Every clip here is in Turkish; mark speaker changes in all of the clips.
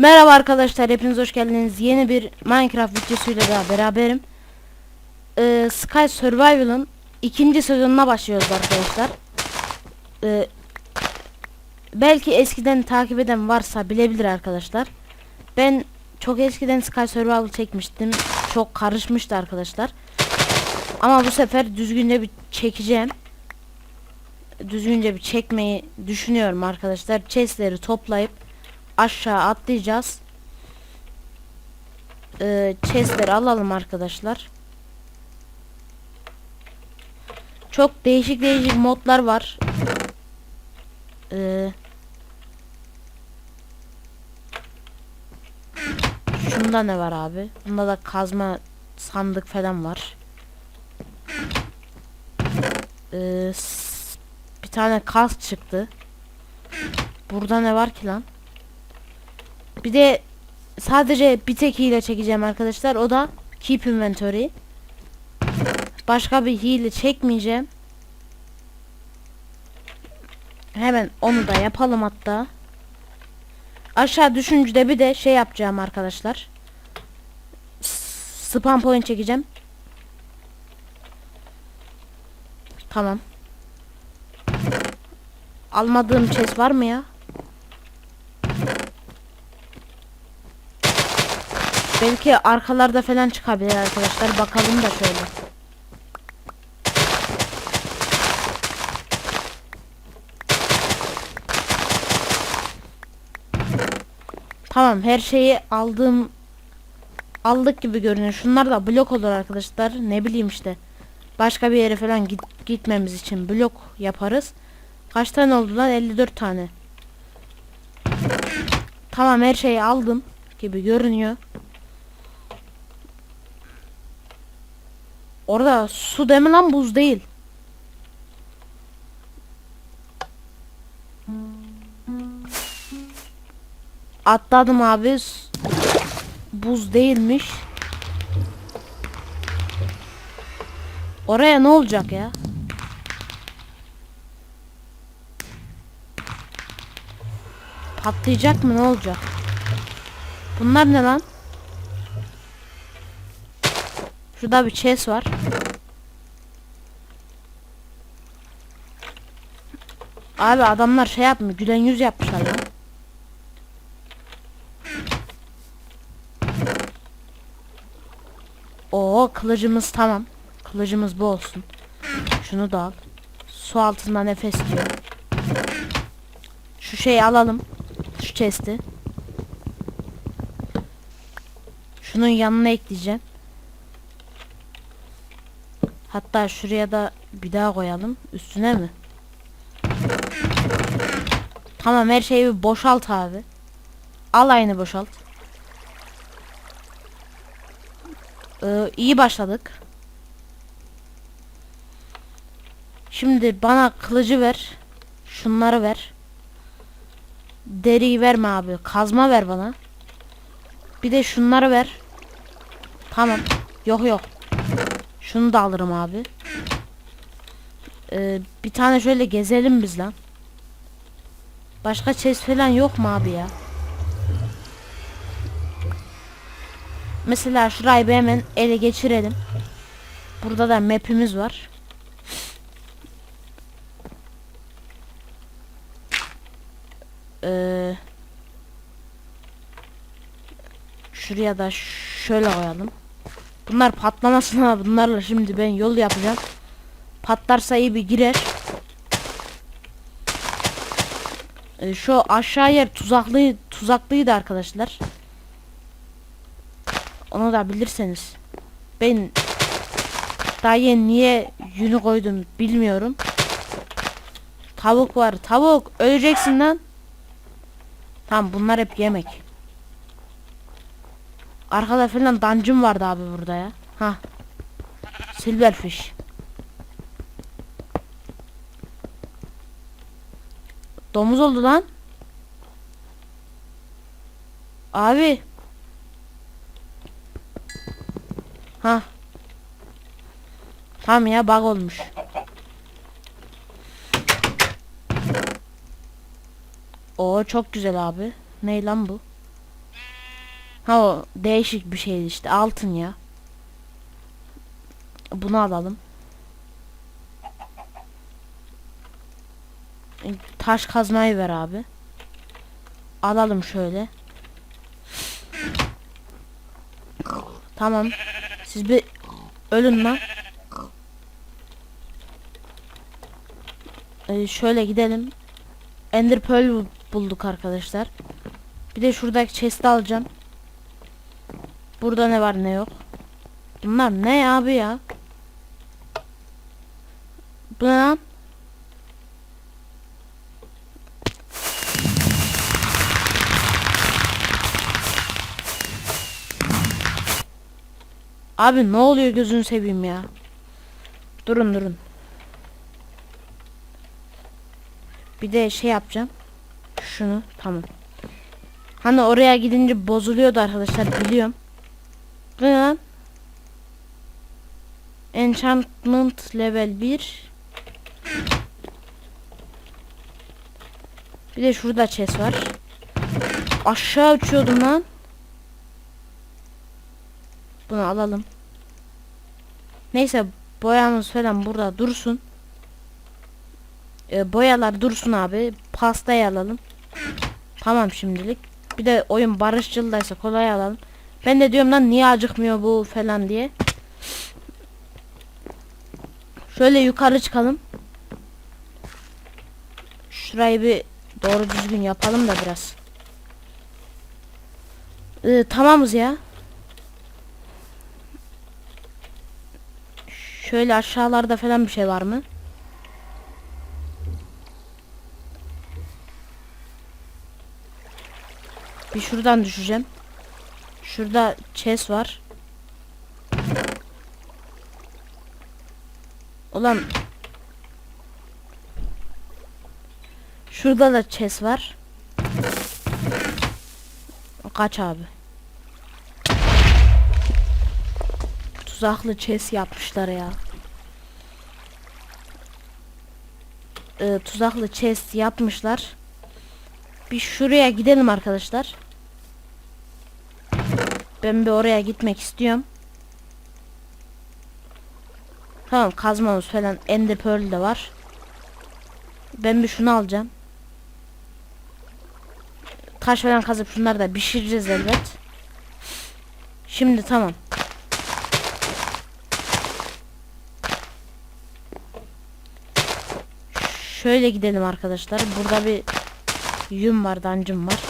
Speaker 1: Merhaba arkadaşlar hepiniz hoş geldiniz. Yeni bir Minecraft videosuyla daha beraberim. Ee, Sky Survival'ın ikinci sezonuna başlıyoruz arkadaşlar. Ee, belki eskiden takip eden varsa bilebilir arkadaşlar. Ben çok eskiden Sky Survival çekmiştim. Çok karışmıştı arkadaşlar. Ama bu sefer düzgünce bir çekeceğim. Düzgünce bir çekmeyi düşünüyorum arkadaşlar. Chestleri toplayıp aşağı atlayacağız. Ee, chestleri alalım arkadaşlar. Çok değişik değişik modlar var. Ee, şunda ne var abi? Bunda da kazma sandık falan var. Ee, bir tane kas çıktı. Burada ne var ki lan? Bir de sadece bir tek hile çekeceğim arkadaşlar. O da Keep Inventory. Başka bir hile çekmeyeceğim. Hemen onu da yapalım hatta. Aşağı düşüncede bir de şey yapacağım arkadaşlar. Spam point çekeceğim. Tamam. Almadığım chest var mı ya? Belki arkalarda falan çıkabilir arkadaşlar. Bakalım da şöyle. Tamam her şeyi aldığım aldık gibi görünüyor. Şunlar da blok olur arkadaşlar. Ne bileyim işte. Başka bir yere falan git, gitmemiz için blok yaparız. Kaç tane oldu lan? 54 tane. Tamam her şeyi aldım gibi görünüyor. Orada su deme lan buz değil. Atladım abi. Buz değilmiş. Oraya ne olacak ya? Patlayacak mı ne olacak? Bunlar ne lan? Şurada bir chest var. Abi adamlar şey yapmıyor. Gülen yüz yapmışlar lan. Oo kılıcımız tamam. Kılıcımız bu olsun. Şunu da al. Su altında nefes diyor. Şu şeyi alalım. Şu chest'i. Şunun yanına ekleyeceğim. Hatta şuraya da bir daha koyalım. Üstüne mi? Tamam her şeyi boşalt abi. Al aynı boşalt. Ee, iyi başladık. Şimdi bana kılıcı ver. Şunları ver. Deriyi verme abi. Kazma ver bana. Bir de şunları ver. Tamam. Yok yok. Şunu da alırım abi. Ee, bir tane şöyle gezelim biz lan. Başka chest falan yok mu abi ya? Mesela şurayı bir hemen ele geçirelim. Burada da map'imiz var. Ee, şuraya da şöyle koyalım. Bunlar patlamasın ha bunlarla şimdi ben yol yapacağım. Patlarsa iyi bir girer. Ee, şu aşağı yer tuzaklı tuzaklıydı arkadaşlar. Onu da bilirseniz. Ben daha yeni niye yünü koydum bilmiyorum. Tavuk var. Tavuk öleceksin lan. Tamam bunlar hep yemek. Arkada falan dungeon vardı abi burada ya. Ha. Silverfish. Domuz oldu lan. Abi. Ha. Tamam ya bug olmuş. Oo çok güzel abi. Ney lan bu? Ha o değişik bir şeydi işte altın ya. Bunu alalım. E, Taş kazmayı ver abi. Alalım şöyle. Tamam. Siz bir ölün lan. Ee, şöyle gidelim. Ender Pearl bu- bulduk arkadaşlar. Bir de şuradaki chest'i alacağım. Burada ne var ne yok. Bunlar ne abi ya? Bu ne lan? Abi ne oluyor gözünü seveyim ya. Durun durun. Bir de şey yapacağım. Şunu tamam. Hani oraya gidince bozuluyordu arkadaşlar biliyorum. Lan? Enchantment level 1. Bir de şurada chest var. Aşağı uçuyordum lan. Bunu alalım. Neyse boyamız falan burada dursun. Ee, boyalar dursun abi. Pastayı alalım. Tamam şimdilik. Bir de oyun barışçıldaysa kolay alalım. Ben de diyorum lan niye acıkmıyor bu falan diye. Şöyle yukarı çıkalım. Şurayı bir doğru düzgün yapalım da biraz. Ee, tamamız ya. Şöyle aşağılarda falan bir şey var mı? Bir şuradan düşeceğim. Şurada chest var. Ulan Şurada da chest var. Kaç abi. Tuzaklı chest yapmışlar ya. Ee, tuzaklı chest yapmışlar. Bir şuraya gidelim arkadaşlar. Ben bir oraya gitmek istiyorum. Tamam kazmamız falan ender pearl de var. Ben bir şunu alacağım. Taş falan kazıp şunları da pişireceğiz elbet. Şimdi tamam. Şöyle gidelim arkadaşlar. Burada bir yün var, dancım var.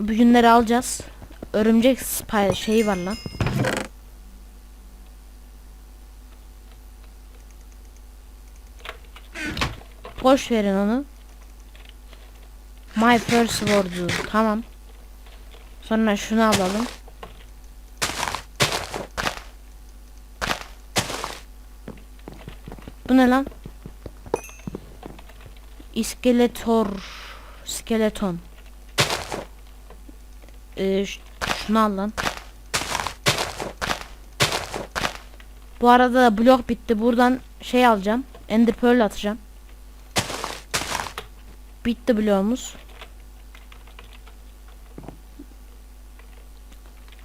Speaker 1: Bu yünleri alacağız. Örümcek spy şeyi var lan. Boş verin onu. My first word'u. Tamam. Sonra şunu alalım. Bu ne lan? İskeletor. Skeleton. Ee, şunu al lan. Bu arada da blok bitti. Buradan şey alacağım. Ender Pearl atacağım. Bitti bloğumuz.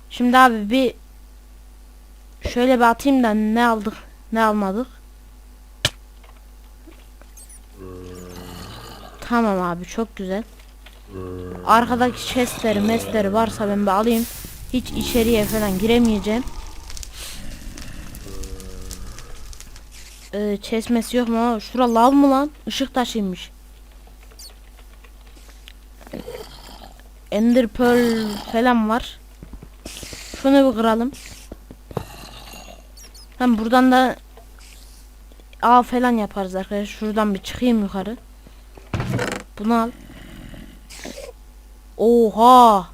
Speaker 1: Şimdi abi bir şöyle bir atayım da ne aldık ne almadık. Tamam abi çok güzel. Arkadaki chestleri mesleri varsa ben bir alayım. Hiç içeriye falan giremeyeceğim. Ee, chestmesi yok mu? Şura lav mı lan? Işık taşıymış. Ender Pearl falan var. Şunu bir kıralım. Hem buradan da A falan yaparız arkadaşlar. Şuradan bir çıkayım yukarı. Bunu al. Oha.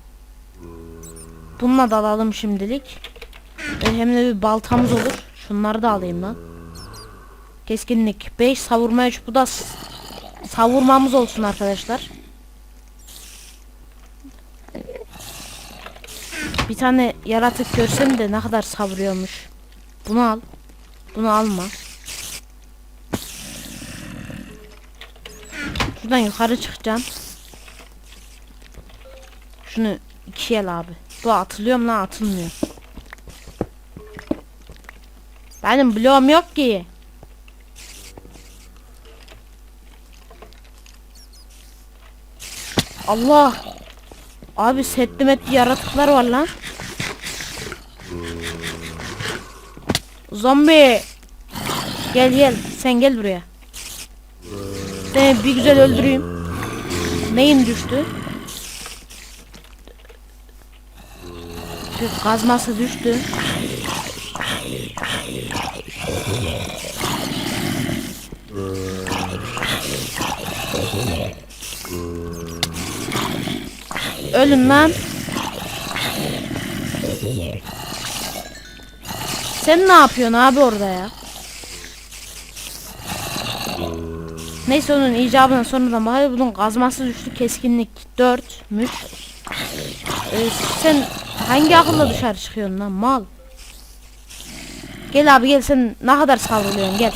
Speaker 1: Bununla da alalım şimdilik. E, hem de bir baltamız olur. Şunları da alayım lan. Keskinlik 5 savurma 3 bu da savurmamız olsun arkadaşlar. Bir tane yaratık görsem de ne kadar savuruyormuş. Bunu al. Bunu alma. Şuradan yukarı çıkacağım. Şunu ikiye al abi. Bu atılıyor mu lan atılmıyor. Benim bloğum yok ki. Allah. Abi setli metli yaratıklar var lan. Zombi. Gel gel. Sen gel buraya. Seni bir güzel öldüreyim. Neyin düştü? Bir kazması düştü. Ölün lan. Sen ne yapıyorsun abi orada ya? Neyse onun icabına sonradan bakıyor. Bunun kazması düştü. Keskinlik 4'müş. Ee, sen hangi akılla dışarı çıkıyorsun lan mal? Gel abi gel sen ne kadar savruluyorsun gel.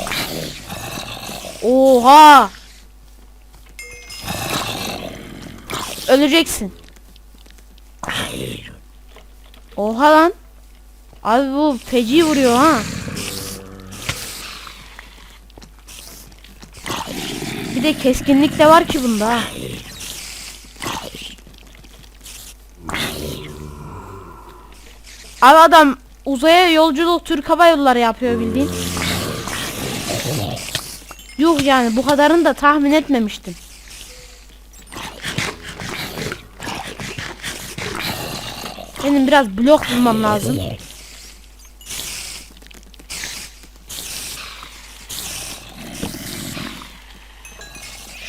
Speaker 1: Oha! Öleceksin. Oha lan. Abi bu feci vuruyor ha. Bir de keskinlik de var ki bunda. Abi adam uzaya yolculuk Türk Hava Yolları yapıyor bildiğin. Yuh yani bu kadarını da tahmin etmemiştim. Benim biraz blok bulmam lazım.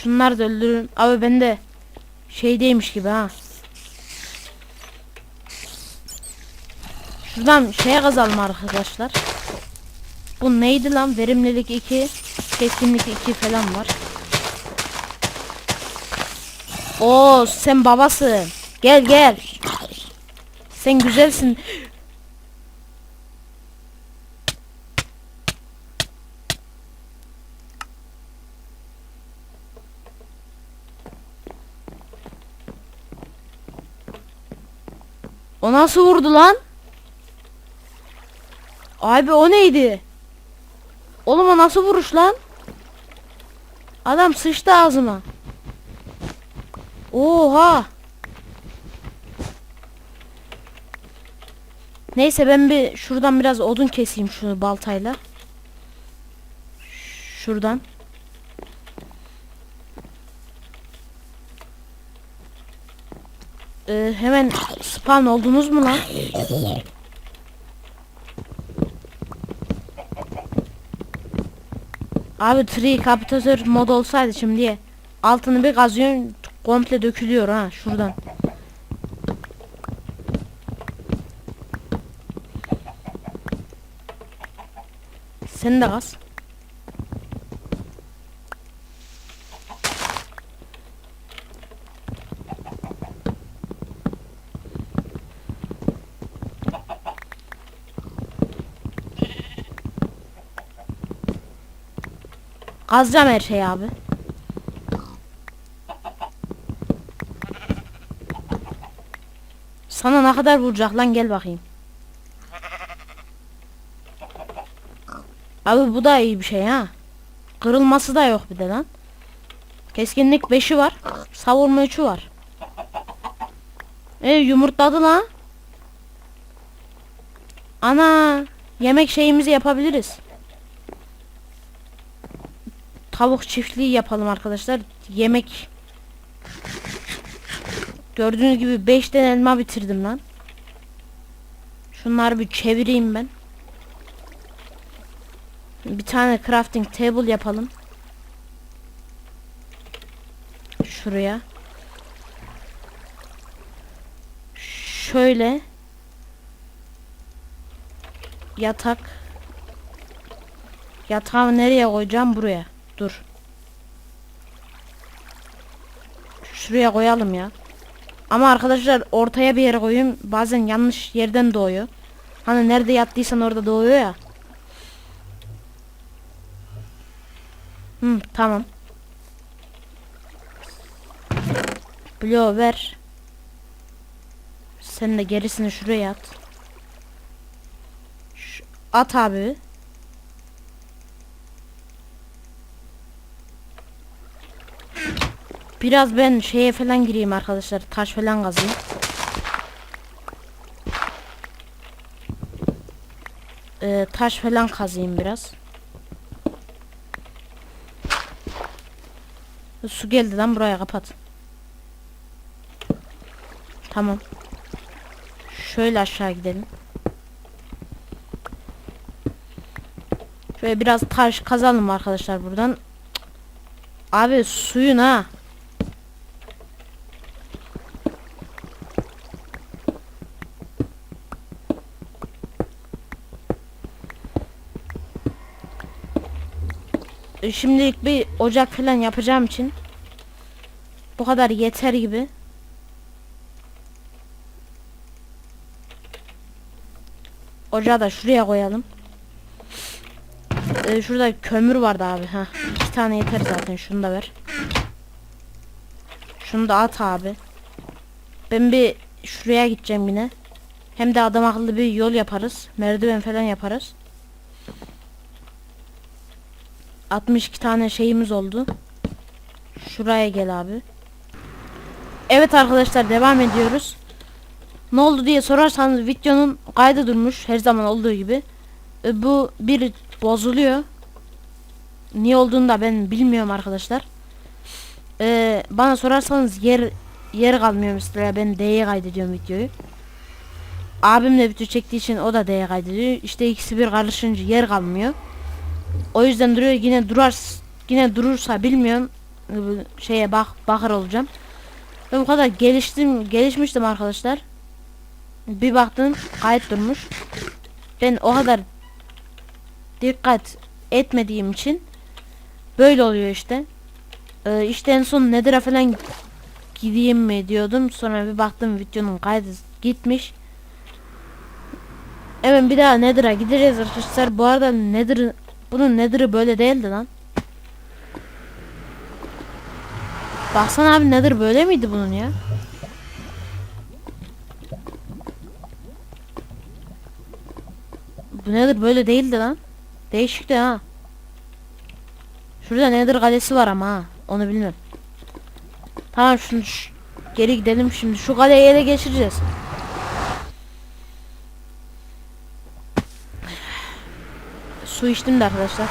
Speaker 1: Şunlar da öldürürüm. Abi ben de şeydeymiş gibi ha. Şuradan şeye kazalım arkadaşlar. Bu neydi lan? Verimlilik 2, keskinlik 2 falan var. Oo sen babasın. Gel gel. Sen güzelsin. O nasıl vurdu lan? Abi o neydi? Oğlum o nasıl vuruş lan? Adam sıçtı ağzıma. Oha. Neyse ben bir şuradan biraz odun keseyim şunu baltayla. Şuradan. Ee, hemen spawn oldunuz mu lan? Abi tree kapitatör mod olsaydı şimdi altını bir kazıyorsun komple dökülüyor ha şuradan. Sen de kaz. Kazacağım her şeyi abi. Sana ne kadar vuracak lan gel bakayım. Abi bu da iyi bir şey ha. Kırılması da yok bir de lan. Keskinlik 5'i var. Savurma 3'ü var. E yumurtladı lan. Ana yemek şeyimizi yapabiliriz. Tavuk çiftliği yapalım arkadaşlar. Yemek Gördüğünüz gibi 5 tane elma bitirdim lan. Şunları bir çevireyim ben. Bir tane crafting table yapalım. Şuraya. Şöyle. Yatak. Yatağı nereye koyacağım? Buraya. Dur. Şuraya koyalım ya. Ama arkadaşlar ortaya bir yere koyayım. Bazen yanlış yerden doğuyor. Hani nerede yattıysan orada doğuyor ya. Hı, tamam. Bloğu ver. Sen de gerisini şuraya at. Şu- at abi. Biraz ben şeye falan gireyim arkadaşlar. Taş falan kazayım. Ee, taş falan kazayım biraz. Su geldi lan buraya kapat. Tamam. Şöyle aşağı gidelim. Şöyle biraz taş kazalım arkadaşlar buradan. Abi suyun ha. Şimdilik bir ocak falan yapacağım için bu kadar yeter gibi. Ocağı da şuraya koyalım. Ee, şurada kömür vardı abi. ha. İki tane yeter zaten. Şunu da ver. Şunu da at abi. Ben bir şuraya gideceğim yine. Hem de adam akıllı bir yol yaparız. Merdiven falan yaparız. 62 tane şeyimiz oldu. Şuraya gel abi. Evet arkadaşlar devam ediyoruz. Ne oldu diye sorarsanız videonun kaydı durmuş her zaman olduğu gibi. E, bu bir bozuluyor. Niye olduğunu da ben bilmiyorum arkadaşlar. E, bana sorarsanız yer yer kalmıyor mesela ben D'ye kaydediyorum videoyu. Abim de video çektiği için o da D'ye kaydediyor. İşte ikisi bir karışınca yer kalmıyor. O yüzden duruyor yine durar yine durursa bilmiyorum e, şeye bak bakar olacağım. Ben bu kadar geliştim gelişmiştim arkadaşlar. Bir baktım kayıt durmuş. Ben o kadar dikkat etmediğim için böyle oluyor işte. Ee, işte en son Nether'a falan gideyim mi diyordum. Sonra bir baktım videonun kaydı gitmiş. Evet bir daha Nether'a gideceğiz arkadaşlar. Bu arada Nether bunun Nether'ı böyle değildi lan. Baksana abi Nether böyle miydi bunun ya? Bu nedir böyle değildi lan. Değişikti ha. Şurada nedir kalesi var ama ha. Onu bilmiyorum. Tamam şunu geri gidelim şimdi. Şu kaleyi ele geçireceğiz. Su içtim de arkadaşlar.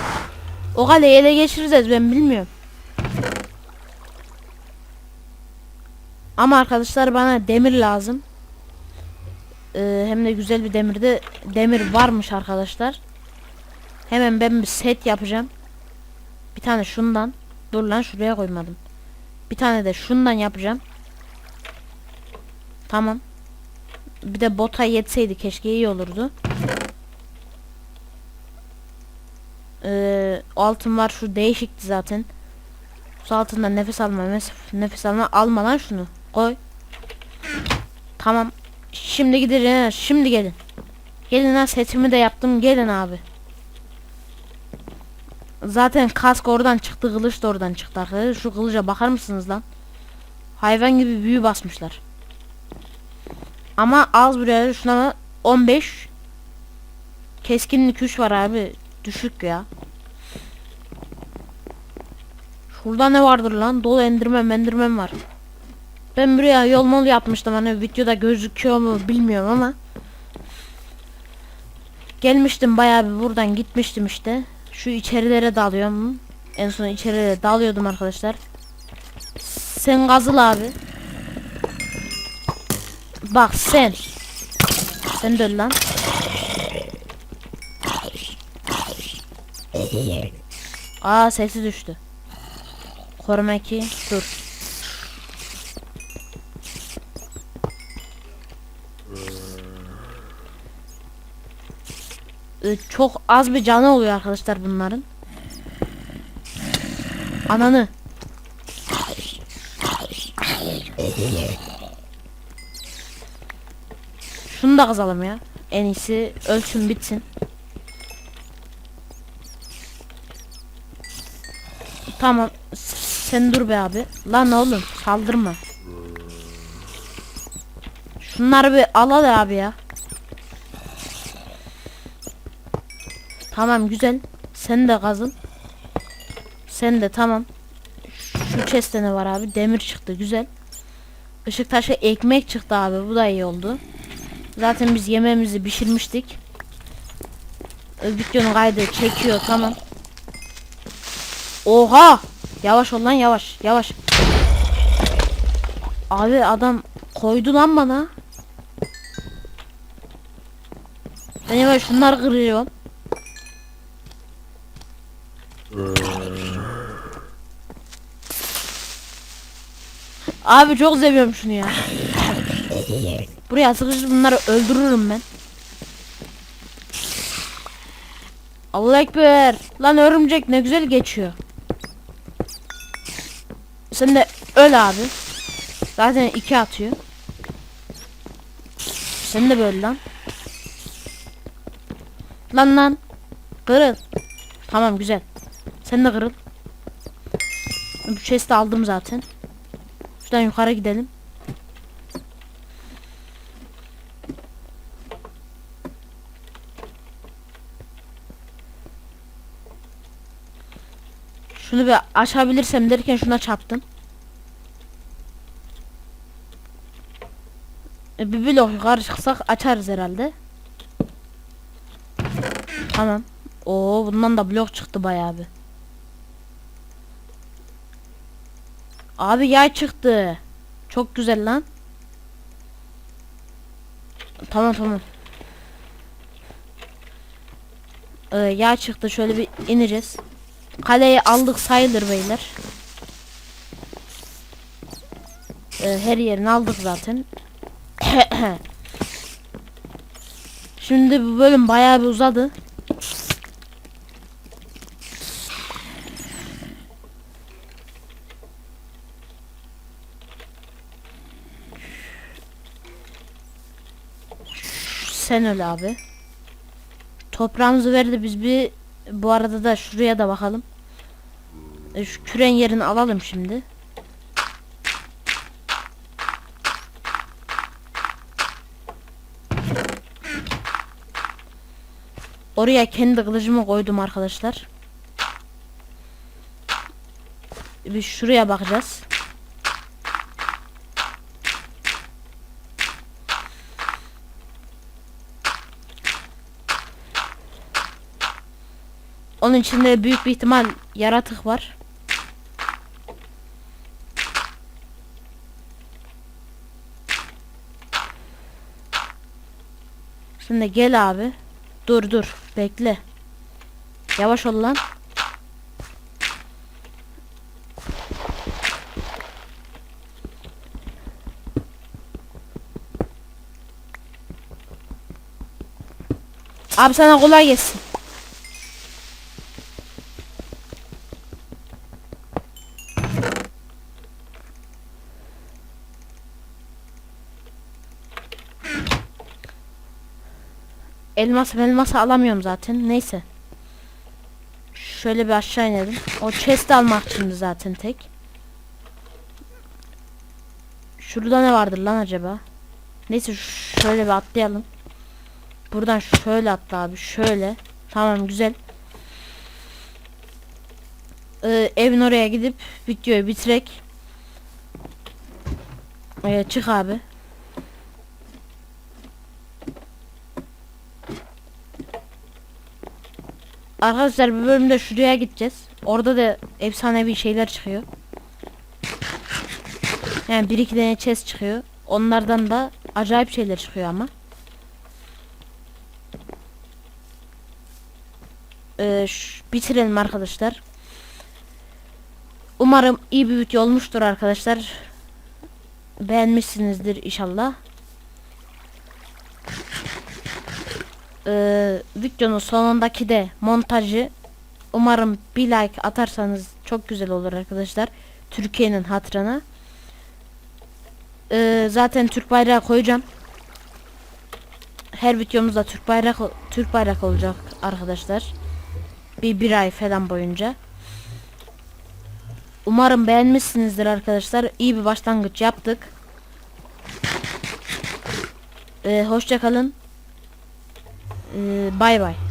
Speaker 1: O kaleyi ele geçireceğiz ben bilmiyorum. Ama arkadaşlar bana demir lazım. Ee, hem de güzel bir demirde demir varmış arkadaşlar. Hemen ben bir set yapacağım. Bir tane şundan. Dur lan şuraya koymadım. Bir tane de şundan yapacağım. Tamam. Bir de bota yetseydi keşke iyi olurdu. Ee, altın var şu değişikti zaten. Su altından nefes alma nefes, nefes alma alma lan şunu. Koy. Tamam. Şimdi gidelim. Şimdi gelin. Gelin ha setimi de yaptım. Gelin abi. Zaten kask oradan çıktı. Kılıç da oradan çıktı arkadaşlar. Şu kılıca bakar mısınız lan? Hayvan gibi büyü basmışlar. Ama az buraya şuna 15 keskinlik 3 var abi. Düşük ya. Şurada ne vardır lan? Dolu endirmem endirmem var. Ben buraya yol mol yapmıştım. Hani videoda gözüküyor mu bilmiyorum ama. Gelmiştim bayağı bir buradan gitmiştim işte. Şu içerilere dalıyorum. En son içerilere dalıyordum arkadaşlar. Sen gazıl abi. Bak sen. Sen dön lan. Aa sesi düştü Koruma 2 dur Ee, çok az bir canı oluyor arkadaşlar bunların. Ananı. Şunu da kazalım ya. En iyisi ölçüm bitsin. Tamam. Sen dur be abi. Lan oğlum saldırma. Şunları bir al hadi abi ya. Tamam güzel. Sen de kazın. Sen de tamam. Şu chest'te ne var abi? Demir çıktı güzel. Işık taşı ekmek çıktı abi. Bu da iyi oldu. Zaten biz yemeğimizi pişirmiştik. Videonun kaydı çekiyor tamam. Oha! Yavaş ol lan yavaş yavaş. Abi adam koydu lan bana. Ben yavaş şunları kırıyorum. Abi çok seviyorum şunu ya. Buraya sıkıştır bunları öldürürüm ben. Allah ekber. Lan örümcek ne güzel geçiyor. Sen de öl abi. Zaten iki atıyor. Sen de böyle lan. Lan lan. Kırıl. Tamam güzel. Sen de kırıl. Bu chest'i aldım zaten. Şuradan yukarı gidelim. Şunu bir açabilirsem derken şuna çarptım. E, bir blok yukarı çıksak açarız herhalde. Tamam. Oo bundan da blok çıktı bayağı bir. Abi yay çıktı. Çok güzel lan. Tamam tamam. Ee, yay çıktı. Şöyle bir ineceğiz. Kaleyi aldık sayılır beyler. Ee, her yerini aldık zaten. Şimdi bu bölüm bayağı bir uzadı. Sen öyle abi. Toprağımızı verdi biz bir bu arada da şuraya da bakalım. E, şu küren yerini alalım şimdi. Oraya kendi kılıcımı koydum arkadaşlar. Bir şuraya bakacağız. Onun içinde büyük bir ihtimal yaratık var. Şimdi gel abi. Dur dur bekle. Yavaş ol lan. Abi sana kolay gelsin. Elmas elması alamıyorum zaten. Neyse. Şöyle bir aşağı inelim. O chest almak için zaten tek. Şurada ne vardır lan acaba? Neyse şöyle bir atlayalım. Buradan şöyle atla abi. Şöyle. Tamam güzel. Ee, evin oraya gidip videoyu bitirek. Ee, çık abi. Arkadaşlar bu bölümde şuraya gideceğiz. Orada da efsanevi şeyler çıkıyor. Yani bir iki tane chest çıkıyor. Onlardan da acayip şeyler çıkıyor ama. Ee, bitirelim arkadaşlar. Umarım iyi bir video olmuştur arkadaşlar. Beğenmişsinizdir inşallah. Ee, videonun sonundaki de montajı umarım bir like atarsanız çok güzel olur arkadaşlar. Türkiye'nin hatırına. Ee, zaten Türk bayrağı koyacağım. Her videomuzda Türk bayrak Türk bayrak olacak arkadaşlar. Bir bir ay falan boyunca. Umarım beğenmişsinizdir arkadaşlar. İyi bir başlangıç yaptık. Ee, hoşça kalın. Ee, bay bay.